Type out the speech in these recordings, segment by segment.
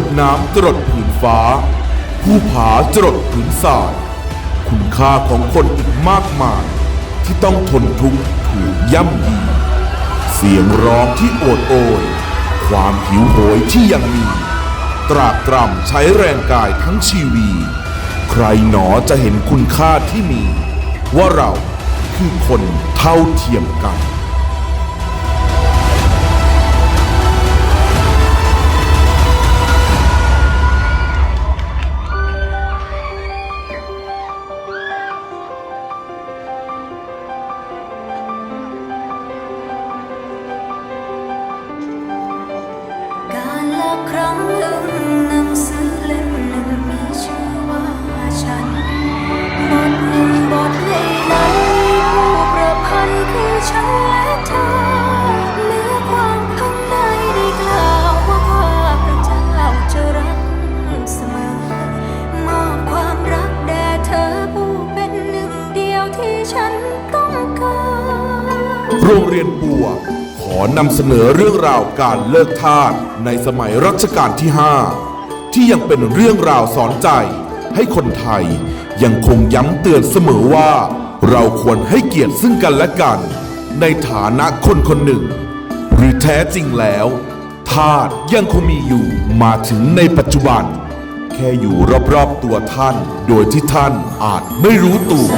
ดน้ำจรดผืนฟ้า ผู้ผาจรดผืนทรายคุณค่าของคนอีกมากมาย ที่ต้องทนทุกข์ถูกย่ำยี เสียงร้องที่โอดโอย ความหิวโหยที่ยังมี ตรากตรำใช้แรงกายทั้งชีวี ใครหนอจะเห็นคุณค่าที่มี ว่าเราคือคนเท่าเทียมกัน ครั้งหนึ่งหนังสือเล่มหนึ่งมีชื่อว่าฉัน บทหนึ่งบทในนั้นผู้ประพันธ์คือฉันและเธอเนื้อความข้างในได้กล่าวว่าข้าพระเจ้าจะรักเสมอ มอบความรักแด่เธอผู้เป็นหนึ่งเดียวที่ฉันต้องการ โรงเรียนปัวข อนำเสนอเรื่องราวการเลิกทาสในสมัยรัชกาลที่ 5 ที่ยังเป็นเรื่องราวสอนใจ ให้คนไทยยังคงย้ำเตือนเสมอว่า เราควรให้เกียรติซึ่งกันและกัน ในฐานะคนคนหนึ่ง หรือแท้จริงแล้วทาสยังคงมีอยู่มาถึงในปัจจุบัน แค่อยู่รอบๆตัวท่าน โดยที่ท่านอาจไม่รู้ตัว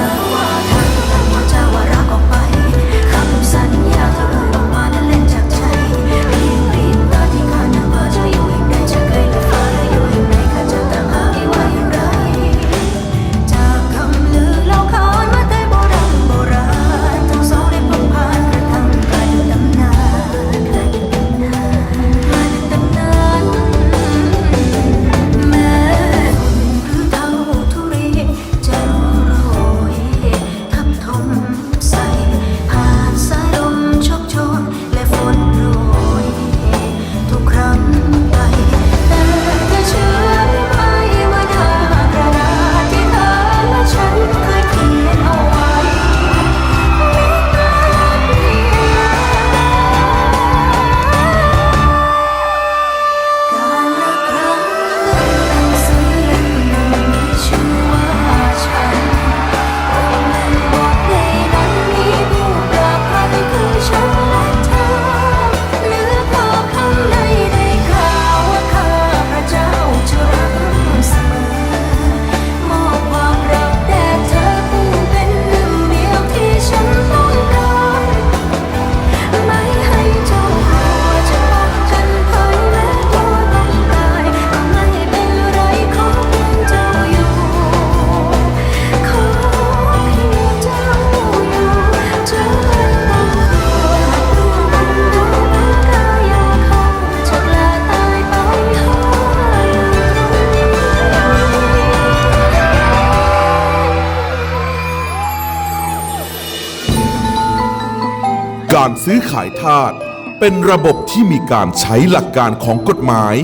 การซื้อขายทาสเป็นระบบที่มีการใช้หลักการของกฎหมาย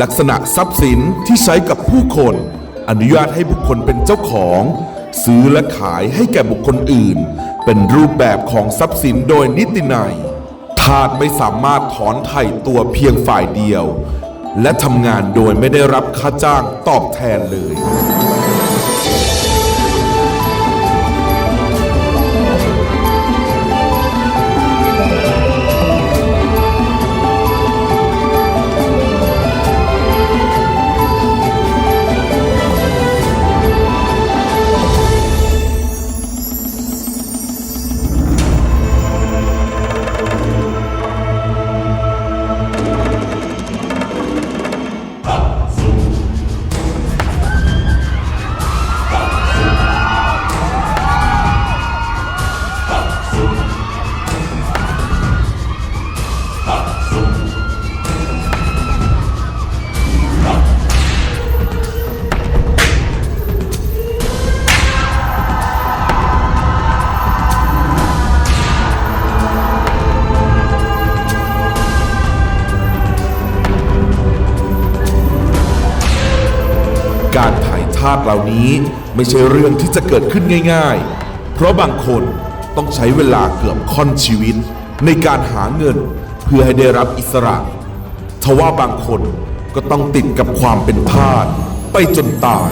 ลักษณะทรัพย์สินที่ใช้กับผู้คน อนุญาตให้บุคคลเป็นเจ้าของ ซื้อและขายให้แก่บุคคลอื่น เป็นรูปแบบของทรัพย์สินโดยนิตินัยทาสไม่สามารถถอนไถ่ตัวเพียงฝ่ายเดียว และทำงานโดยไม่ได้รับค่าจ้างตอบแทนเลยายทาสเหล่านี้ไม่ใช่เรื่องที่จะเกิดขึ้นง่าย ๆ เพราะบางคนต้องใช้เวลาเกือบค่อนชีวิต ในการหาเงินเพื่อให้ได้รับอิสระทว่าบางคนก็ต้องติดกับความเป็นทาสไปจนตาย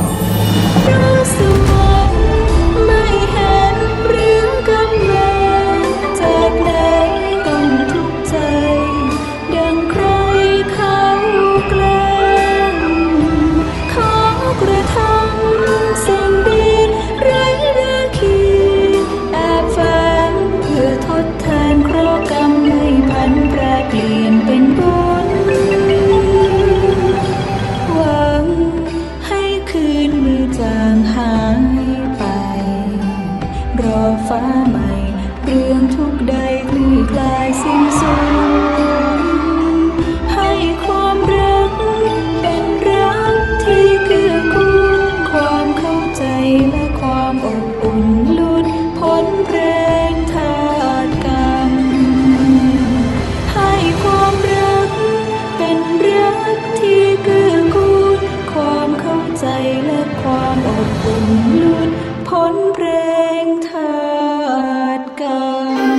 ความอบอุ่นลุดพ้นเพลงทาสกรรม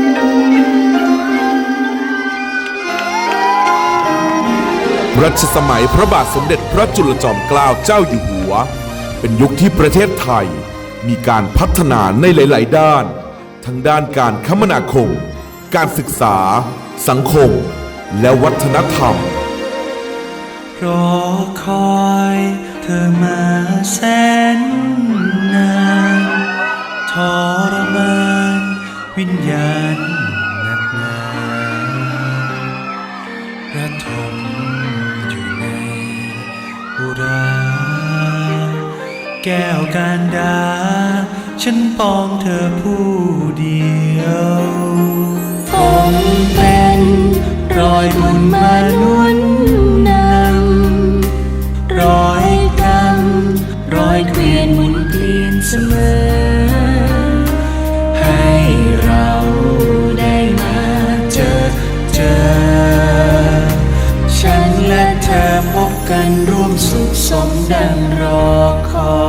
รัชสมัยพระบาทสมเด็จพระจุลจอมเกล้าเจ้าอยู่หัว เป็นยุคที่ประเทศไทย มีการพัฒนาในหลาย ๆ ด้าน ทั้งด้านการคมนาคม การศึกษา สังคม และวัฒนธรรมรอคอย อมาแสนนานทรมานวิญญาณหนักหนาระทมอยู่ในอุราแก้วการดา ฉันปองเธอผู้เดียวคงเป็นรอยบุญมาล้วน เสมอ ให้เราได้มาเจอเจอ ฉันและเธอพบกันร่วมสุขสมดังรอคอ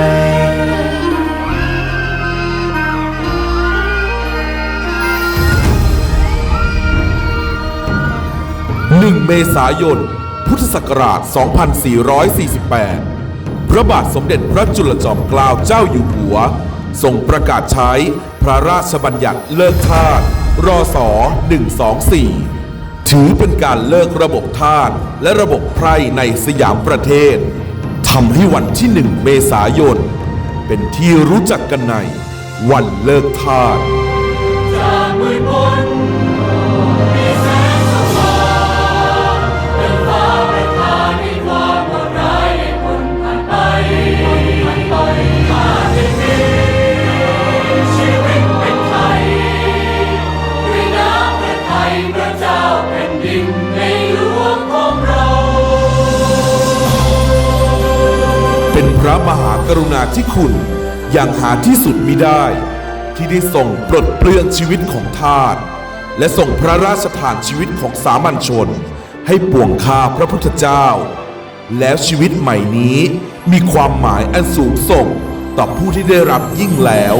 ย1เมษายน พุทธศักราช 2448 พระบาทสมเด็จพระจุลจอมเกล้าเจ้าอยู่หัวทรงประกาศใช้พระราชบัญญัติเลิกทาสรศ124 ถือเป็นการเลิกระบบทาสและระบบไพร่ในสยามประเทศทำให้วันที่ 1 เมษายน เป็นที่รู้จักกันในวันเลิกทาสเป็นพ ระมหากรุณาธิคุณ อย่างหาที่สุดมิได้ ที่ได้ส่งปลดเปลื้องชีวิตของทาสและส่งพระราชทานชีวิตของสามัญชน ให้ป่วงค่าพระพุทธเจ้า แล้วชีวิตใหม่นี้มีความหมายอันสูงส่งต่อผู้ที่ได้รับยิ่งแล้ว